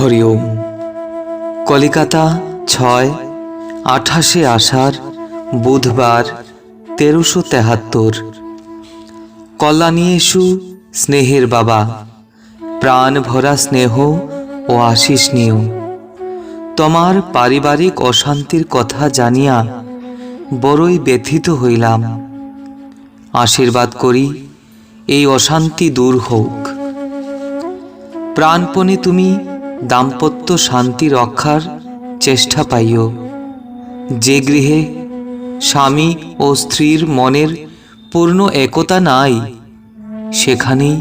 হরি ওম। কলিকাতা ছয়, আঠাশে আষাঢ়, বুধবার, তেরোশো তেহাত্তর। কল্যাণী এসু, স্নেহের বাবা। প্রাণ ভরা স্নেহ ও আশিস নিও। তোমার পারিবারিক অশান্তির কথা জানিয়া বড়ই ব্যথিত হইলাম। আশীর্বাদ করি এই অশান্তি দূর হোক। প্রাণপণে তুমি দাম্পত্য শান্তি রক্ষার চেষ্টা পাইও। যে গৃহে স্বামী ও স্ত্রীর মনের পূর্ণ একতা নাই, সেখানেই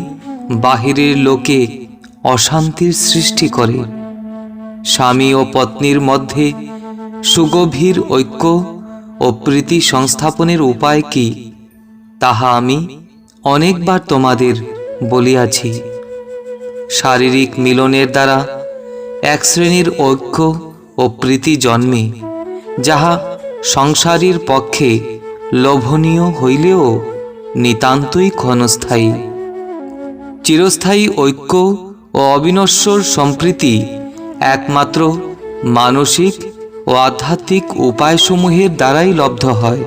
বাহিরের লোকে অশান্তির সৃষ্টি করে। স্বামী ও পত্নীর মধ্যে সুগভীর ঐক্য ও প্রীতি সংস্থাপনের উপায় কি, তাহা আমি অনেকবার তোমাদের বলিয়াছি। শারীরিক মিলনের দ্বারা এক শ্রেণির ঐক্য ও প্রীতি জন্মে, যাহা সংসারীর পক্ষে লোভনীয় হইলেও নিতান্তই ক্ষণস্থায়ী। চিরস্থায়ী ঐক্য ও অবিনশ্বর সম্প্রীতি একমাত্র মানসিক ও আধ্যাত্মিক উপায়সমূহের দ্বারাই লব্ধ হয়।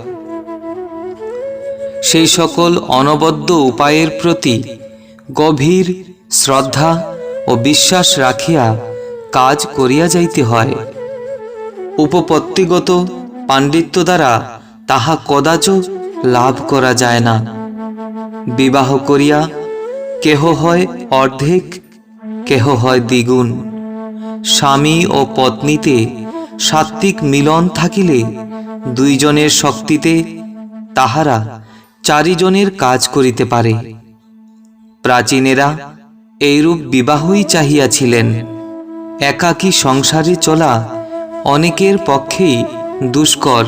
সেই সকল অনবদ্য উপায়ের প্রতি গভীর শ্রদ্ধা ও বিশ্বাস রাখিয়া কাজ করিয়া যাইতে হয়। উপপত্তিগত পাণ্ডিত্য দ্বারা তাহা কদাচ লাভ করা যায় না। বিবাহ করিয়া কেহ হয় অর্ধেক, কেহ হয় দ্বিগুণ। স্বামী ও পত্নীতে সাত্ত্বিক মিলন থাকিলে দুইজনের শক্তিতে তাহারা চারিজনের কাজ করিতে পারে। প্রাচীনেরা এইরূপ বিবাহই চাহিয়াছিলেন। একাকী সংসারে চলা অনেকের পক্ষেই দুষ্কর।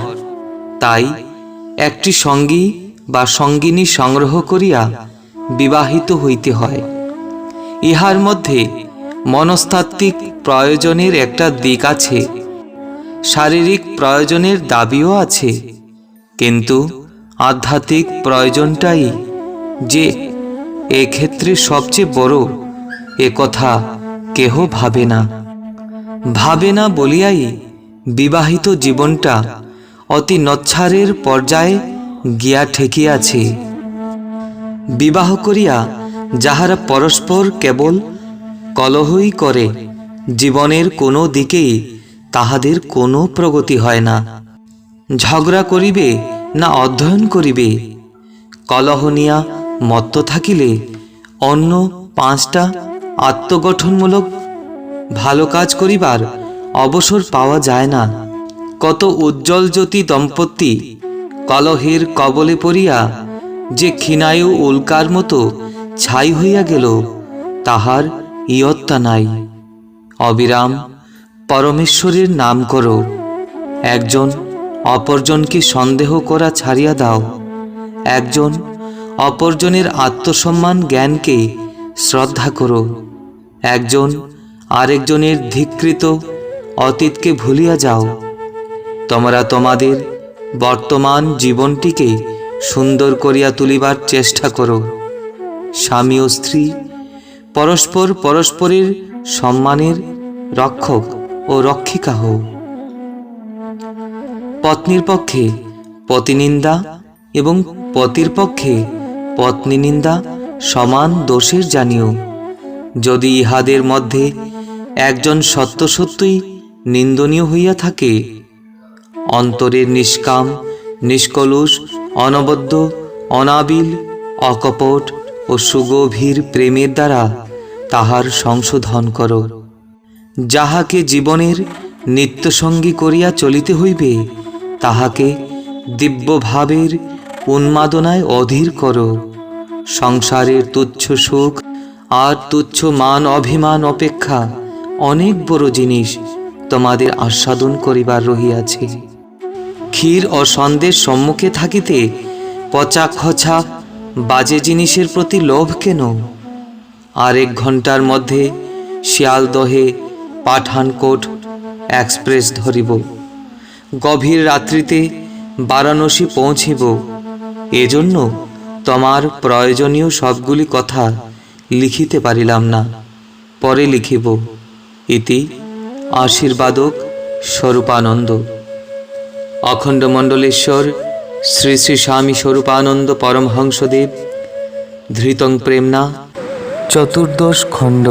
তাই একটি সঙ্গী বা সঙ্গিনী সংগ্রহ করিয়া বিবাহিত হইতে হয়। ইহার মধ্যে মনস্তাত্ত্বিক প্রয়োজনের একটা দিক আছে। শারীরিক প্রয়োজনের দাবিও আছে। কিন্তু আধ্যাত্মিক প্রয়োজনটাই যে এক্ষেত্রে সবচেয়ে বড় এ কথা কেহ ভাবে না। ভাবে না বলিয়াই বিবাহিত জীবনটা অতি নচ্ছারের পর্যায়ে গিয়া ঠেকিয়াছে। বিবাহ করিয়া যাহারা পরস্পর কেবল কলহই করে, জীবনের কোনো দিকেই তাহাদের কোনো প্রগতি হয় না। ঝগড়া করিবে না অধ্যয়ন করিবে, কলহ নিয়া মত্ত থাকিলে অন্য পাঁচটা আত্মগঠনমূলক ভালো কাজ করিবার অবসর পাওয়া যায় না। কত উজ্জ্বল জ্যোতি দম্পতি, কলহের কবলে পড়িয়া যে ক্ষীণায়ু উল্কার মতো ছাই হইয়া গেল, তাহার ইয়ত্তা নাই। অবিরাম পরমেশ্বরের নাম করো। একজন অপরজনকে সন্দেহ করা ছাড়িয়া দাও। একজন অপরজনের আত্মসম্মান জ্ঞানকে শ্রদ্ধা করো। একজন আরেকজনের ধিকৃত অতীতকে ভুলিয়া যাও। তোমরা তোমাদের বর্তমান জীবনটিকে সুন্দর করিয়া তুলিবার চেষ্টা করো। স্বামী ও স্ত্রী, পরস্পর পরস্পরের সম্মানের রক্ষক ও রক্ষিকা হও। পত্নীর পক্ষে পতিনিন্দা এবং পতির পক্ষে পত্নী নিন্দা সমান দোষের জানিও। যদি ইহাদের মধ্যে একজন সত্য সত্যই নিন্দনীয় হইয়া থাকে। অন্তরের নিষ্কাম, নিষ্কলুষ, অনবদ্য, অনাবিল, অকপট ও সুগভীর প্রেমের দ্বারা তাহার সংশোধন কর। যাহাকে জীবনের নিত্যসঙ্গী করিয়া চলিতে হইবে, তাহাকে দিব্যভাবের উন্মাদনায় অধীর কর। সংসারের তুচ্ছ সুখ আর তুচ্ছ মান অভিমান অপেক্ষা অনেক বড় জিনিস তোমাদের আস্বাদন করিবার রহিয়াছে। ক্ষীর ও সন্দেশ সম্মুখে থাকিতে পচা খছা বাজে জিনিসের প্রতি লোভ কেন? আর এক ঘণ্টার মধ্যে শিয়ালদহে পাঠানকোট এক্সপ্রেস ধরিব। গভীর রাত্রিতে বারাণসী পৌঁছিব। এজন্য তোমার প্রয়োজনীয় সবগুলি কথা লিখিতে পারিলাম না। পরে লিখিব। ইতি আশীর্বাদক স্বরূপানন্দ। অখণ্ড মণ্ডলেশ্বর শ্রী শ্রী স্বামী স্বরূপানন্দ পরমহংসদেব ধৃতং প্রেমনা চতুর্দশ খণ্ড।